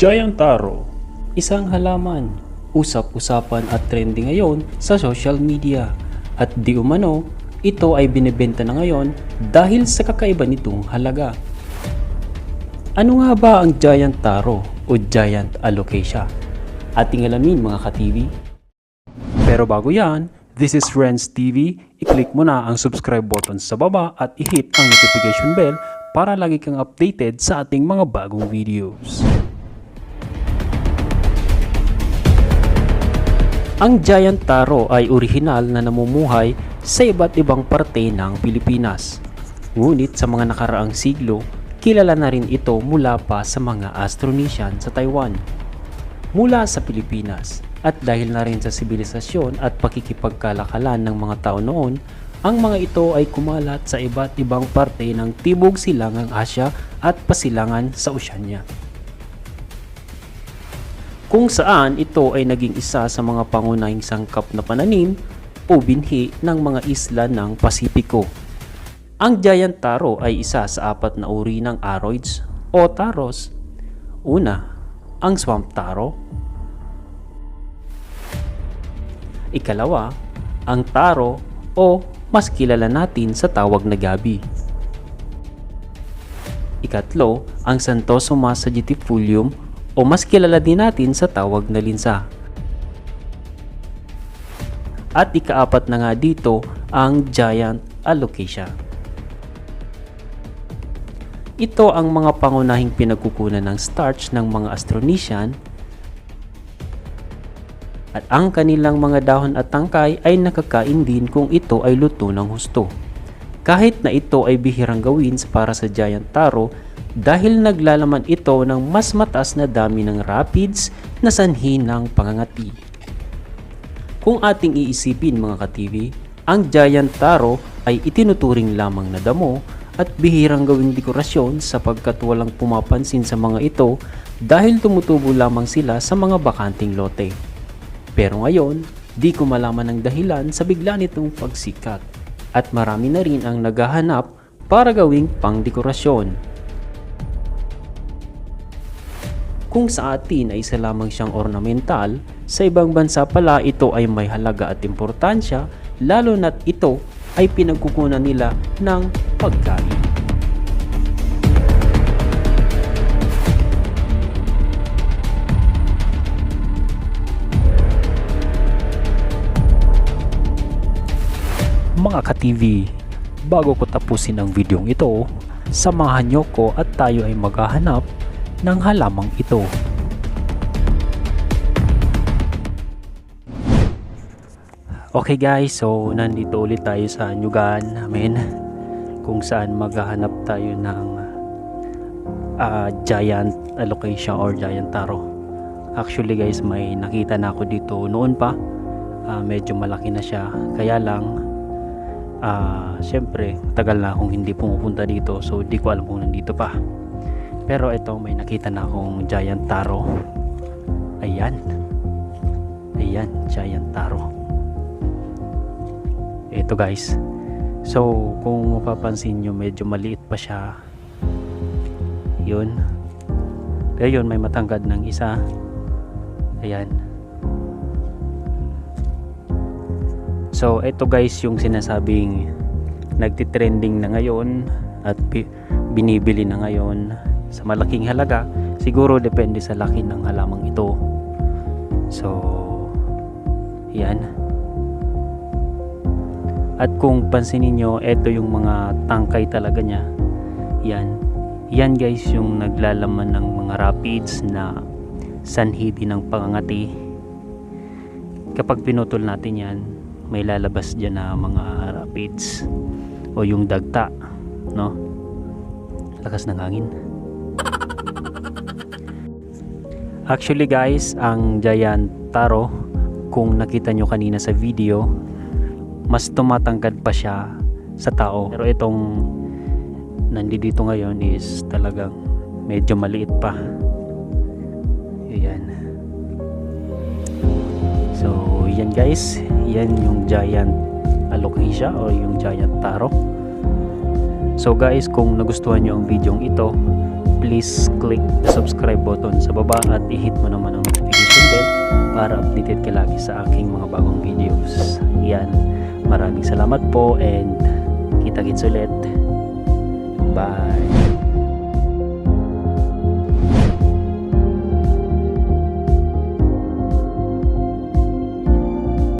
Giant Taro, isang halaman, usap-usapan at trending ngayon sa social media. At di umano, ito ay binibenta na ngayon dahil sa kakaiba nitong halaga. Ano nga ba ang Giant Taro o Giant Alocasia? Ating alamin mga ka-TV. Pero bago yan, this is Renz TV. I-click mo na ang subscribe button sa baba at i-hit ang notification bell para lagi kang updated sa ating mga bagong videos. Ang Giant Taro ay orihinal na namumuhay sa iba't ibang parte ng Pilipinas. Ngunit sa mga nakaraang siglo, kilala na rin ito mula pa sa mga Astronesian sa Taiwan. Mula sa Pilipinas at dahil na rin sa sibilisasyon at pakikipagkalakalan ng mga tao noon, ang mga ito ay kumalat sa iba't ibang parte ng Tibog Silangang Asya at pasilangan sa Oceania kung saan ito ay naging isa sa mga pangunahing sangkap na pananim o binhi ng mga isla ng Pasipiko. Ang giant taro ay isa sa apat na uri ng aroids o taros. Una, ang swamp taro. Ikalawa, ang taro o mas kilala natin sa tawag na gabi. Ikatlo, ang Santosoma sagitifolium o mas kilala din natin sa tawag na linsa. At ikaapat na nga dito ang giant alocasia. Ito ang mga pangunahing pinagkukunan ng starch ng mga Astronesian at ang kanilang mga dahon at tangkay ay nakakain din kung ito ay luto ng husto. Kahit na ito ay bihirang gawin para sa giant taro dahil naglalaman ito ng mas mataas na dami ng rapids na sanhi ng pangangati. Kung ating iisipin mga ka-TV, ang giant taro ay itinuturing lamang na damo at bihirang gawing dekorasyon sapagkat walang pumapansin sa mga ito dahil tumutubo lamang sila sa mga bakanting lote. Pero ngayon, di ko malaman ang dahilan sa bigla nitong pagsikat at marami na rin ang naghahanap para gawing pangdekorasyon. Kung sa atin ay isa lamang siyang ornamental, sa ibang bansa pala ito ay may halaga at importansya lalo na't ito ay pinagkukunan nila ng pagkain. Mga ka-TV, bago ko tapusin ang videong ito, samahan nyo ko at tayo ay maghahanap ng halamang ito. Okay guys, so nandito ulit tayo sa Nyugan namin kung saan maghahanap tayo ng uh, giant allocation or giant taro. Actually guys, may nakita na ako dito noon pa. Uh, medyo malaki na siya. Kaya lang, uh, syempre, tagal na akong hindi pumupunta dito. So, di ko alam kung nandito pa. Pero ito, may nakita na akong giant taro. Ayan. Ayan, giant taro ito guys so kung mapapansin nyo medyo maliit pa siya yun kaya yun may matanggad ng isa ayan so ito guys yung sinasabing nagtitrending na ngayon at binibili na ngayon sa malaking halaga siguro depende sa laki ng halamang ito so yan at kung pansinin nyo, ito yung mga tangkay talaga niya. Yan. Yan guys yung naglalaman ng mga rapids na sanhi din ng pangangati. Kapag pinutol natin yan, may lalabas dyan na mga rapids o yung dagta. No? Lakas ng hangin. Actually guys, ang giant taro, kung nakita nyo kanina sa video, mas tumatangkad pa siya sa tao pero itong nandito ngayon is talagang medyo maliit pa yan yan guys yan yung giant alocasia o yung giant taro so guys kung nagustuhan nyo ang video ito please click the subscribe button sa baba at i-hit mo naman ang notification bell para updated ka lagi sa aking mga bagong videos. Yan. Maraming salamat po and kita-kits ulit.